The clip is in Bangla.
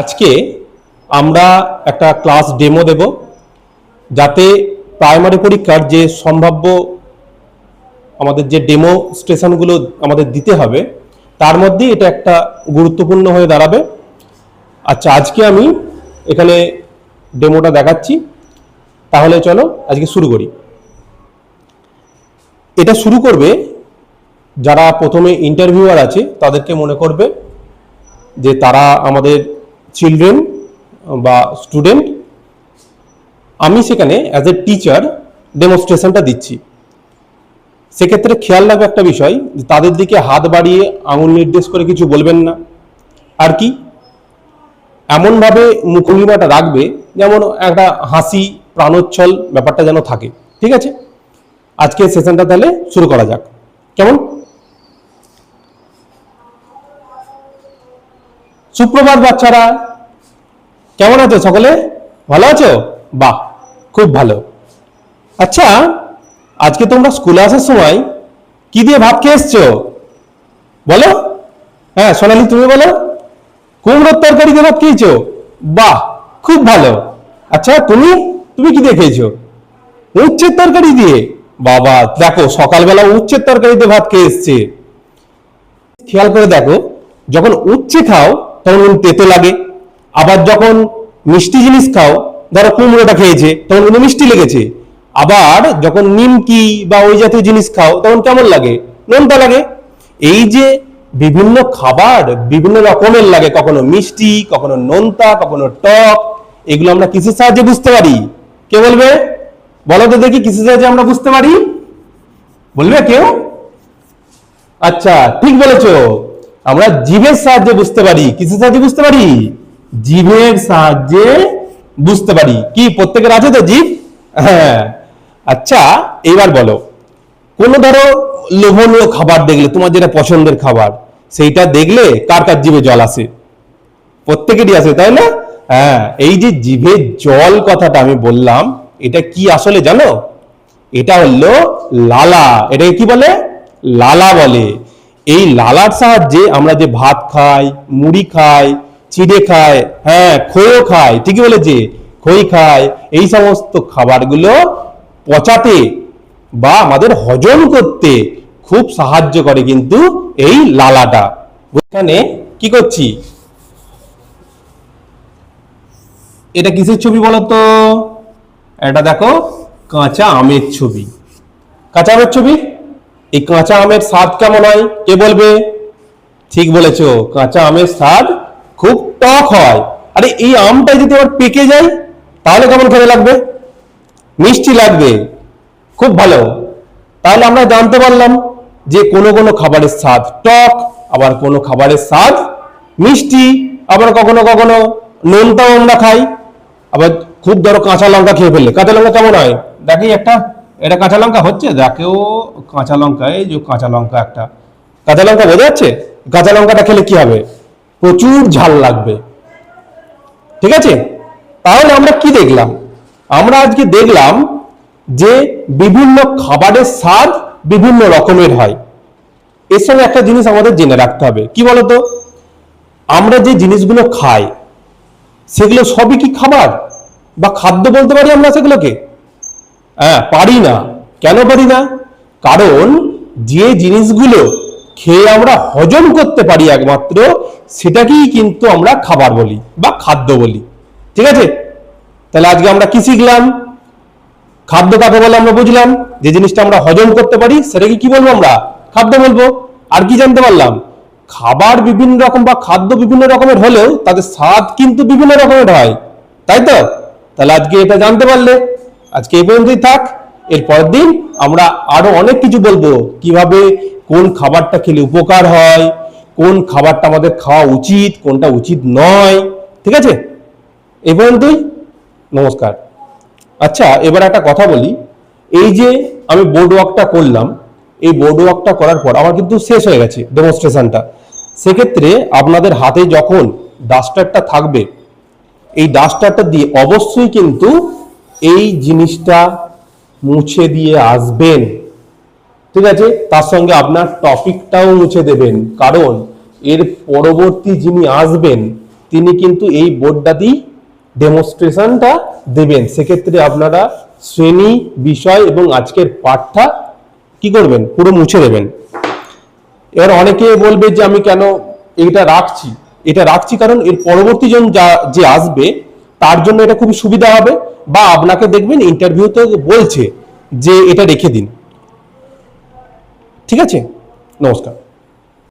আজকে আমরা একটা ক্লাস ডেমো দেব, যাতে প্রাইমারি পরীক্ষার যে সম্ভাব্য আমাদের যে ডেমো স্টেশনগুলো আমাদের দিতে হবে, তার মধ্যে এটা একটা গুরুত্বপূর্ণ হয়ে দাঁড়াবে। আচ্ছা আজকে আমি এখানে ডেমোটা দেখাচ্ছি। তাহলে চলো আজকে শুরু করি। এটা শুরু করবে যারা প্রথমে ইন্টারভিউয়ার আছে, তাদেরকে মনে করবে যে তারা আমাদের চিলড্রেন বা স্টুডেন্ট আমি সেখানে অ্যাজ এ টিচার ডেমনস্ট্রেশনটা দিচ্ছি। সেক্ষেত্রে খেয়াল রাখবে একটা বিষয়, যে তাদের দিকে হাত বাড়িয়ে আঙুল নির্দেশ করে কিছু বলবেন না। আর কি? এমনভাবে মুখভঙ্গিমাটা রাখবে যেমন একটা হাসি, প্রাণোচ্ছল ব্যাপারটা যেন থাকে। ঠিক আছে? আজকে সেশনটা তাহলে শুরু করা যাক। কেমন? সুপ্রভাত বাচ্চারা। কেমন আছো সকলে? ভালো আছো? বাহ, খুব ভালো। আচ্ছা আজকে তোমরা স্কুলে আসার সময় কি দিয়ে ভাত খেয়ে এসছো? বলো। হ্যাঁ সোনালি, তুমি বলো। কুমড়োর তরকারি দিয়ে ভাত খেয়েছো? বাহ, খুব ভালো। আচ্ছা তুমি তুমি কি দিয়ে খেয়েছো? উচ্ছের তরকারি দিয়ে? বাবা, দেখো, সকালবেলা উচ্ছের তরকারি দিয়ে ভাত খেয়ে এসছে। খেয়াল করে দেখো, যখন উচ্ছে খাও তখন তেতো লাগে। আবার যখন মিষ্টি জিনিস খাও, ধরো কুমড়োটা খেয়েছে, তখন কিন্তু মিষ্টি লেগেছে। আবার যখন নিমকি বা ওই জাতীয় জিনিস খাও, তখন কেমন লাগে? নোনতা লাগে। এই যে বিভিন্ন খাবার বিভিন্ন রকমের লাগে, কখনো মিষ্টি, কখনো নোনতা, কখনো টক, এগুলো আমরা কিসের সাহায্যে বুঝতে পারি? কে বলবে? বলো তো দেখি কিসের সাহায্যে আমরা বুঝতে পারি। বলবে কেউ? আচ্ছা ঠিক বলেছ। আমরা জীবের সাহায্যে বুঝতে পারি। কিসের সাহায্যে বুঝতে পারি? জীবের সাহায্যে বুঝতে পারি। কি, প্রত্যেকের আছে তো জীব? হ্যাঁ। আচ্ছা এবার বলো। কোন ধরো লোভনীয় খাবার দেখলে, তোমার যেটা পছন্দের খাবার, সেইটা দেখলে কার কার জিভে জল আসে? প্রত্যেকেরই আসে, তাই না? হ্যাঁ এই যে জিভে জল কথাটা আমি বললাম, এটা কি আসলে জানো? এটা হলো লালা। এটাকে কি বলে? লালা বলে। এই লালার সাহায্যে আমরা যে ভাত খাই, মুড়ি খাই, চিড়ে খাই হ্যাঁ খইও খাই, ঠিকই বলেছে, খই খাই, এই সমস্ত খাবারগুলো পচাতে বা আমাদের হজম করতে খুব সাহায্য করে কিন্তু এই লালাটা। এখানে কি করছি? এটা কিসের ছবি বলতো এটা দেখো, কাঁচা আমের ছবি। কাঁচা আমের ছবি? এই কাঁচা আমের স্বাদ কেমন হয়? কে বলবে? ঠিক বলেছ, কাঁচা আমের স্বাদ খুব টক হয়। আরে, এই আমটা যদি আবার পেকে যায়, তাহলে কেমন খেতে লাগবে? মিষ্টি লাগবে। খুব ভালো। তাহলে আমরা জানতে পারলাম যে কোনো কোনো খাবারের স্বাদ টক, আবার কোনো খাবারের স্বাদ মিষ্টি, আবার কখনো কখনো নোনতাও আমরা খাই। আবার খুব ধরো কাঁচা লঙ্কা খেয়ে ফেললে। কাঁচা লঙ্কা কেমন হয়? দেখি একটা। এটা কাঁচা লঙ্কা হচ্ছে? দেখেও কাঁচা লঙ্কা এই যে কাঁচা লঙ্কা একটা। কাঁচা লঙ্কা বোঝা যাচ্ছে? কাঁচা লঙ্কাটা খেলে কি হবে? প্রচুর ঝাল লাগবে। ঠিক আছে? তাহলে আমরা কি দেখলাম? আমরা আজকে দেখলাম যে বিভিন্ন খাবারের স্বাদ বিভিন্ন রকমের হয়। এর সঙ্গে একটা জিনিস আমাদের জেনে রাখতে হবে। কি বলতো? আমরা যে জিনিসগুলো খাই, সেগুলো সবই কি খাবার? বা খাদ্য বলতে পারি আমরা সেগুলোকে? হ্যাঁ পারি না। কেন পারি না? কারণ যে জিনিসগুলো খেয়ে আমরা হজম করতে পারি একমাত্র, সেটাকেই কিন্তু আমরা খাবার বলি বা খাদ্য বলি। ঠিক আছে? তাহলে আজকে আমরা কি শিখলাম? খাদ্য কাকে বলে আমরা বুঝলাম। যে জিনিসটা আমরা হজম করতে পারি, সেটাকে কি বলব আমরা? খাদ্য বলব। আর কি জানতে পারলাম? খাবার বিভিন্ন রকম বা খাদ্য বিভিন্ন রকমের হলেও তাদের স্বাদ কিন্তু বিভিন্ন রকমের হয়। তাই তো? তাহলে আজকে এটা জানতে পারলে আজকে এই পর্যন্তই থাক। এর পরের দিন আমরা আরও অনেক কিছু বলব। কীভাবে কোন খাবারটা খেলে উপকার হয়, কোন খাবারটা আমাদের খাওয়া উচিত, কোনটা উচিত নয়, ঠিক আছে? এ পর্যন্তই। নমস্কার। আচ্ছা এবার একটা কথা বলি। এই যে আমি বোর্ড ওয়ার্কটা করলাম, এই বোর্ড ওয়ার্কটা করার পর আমার কিন্তু শেষ হয়ে গেছে ডেমনস্ট্রেশনটা সেক্ষেত্রে আপনাদের হাতে যখন ডাস্টারটা থাকবে, এই ডাস্টারটা দিয়ে অবশ্যই কিন্তু এই জিনিসটা মুছে দিয়ে আসবেন। ঠিক আছে? তার সঙ্গে আপনার টপিকটাও মুছে দেবেন। কারণ এর পরবর্তী যিনি আসবেন, তিনি কিন্তু এই বোর্ডটা দিয়ে ডেমনস্ট্রেশনটা দেবেন। সেক্ষেত্রে আপনারা শ্রেণি, বিষয় এবং আজকের পাঠটা কি করবেন? পুরো মুছে দেবেন। এবার অনেকে বলবে যে আমি কেন এটা রাখছি? এটা রাখছি কারণ এর পরবর্তী জন যা যে আসবে তার জন্য এটা খুবই সুবিধা হবে। বা আপনাকে দেখবেন ইন্টারভিউতে বলছে যে এটা রেখে দিন। ঠিক আছে? নমস্কার।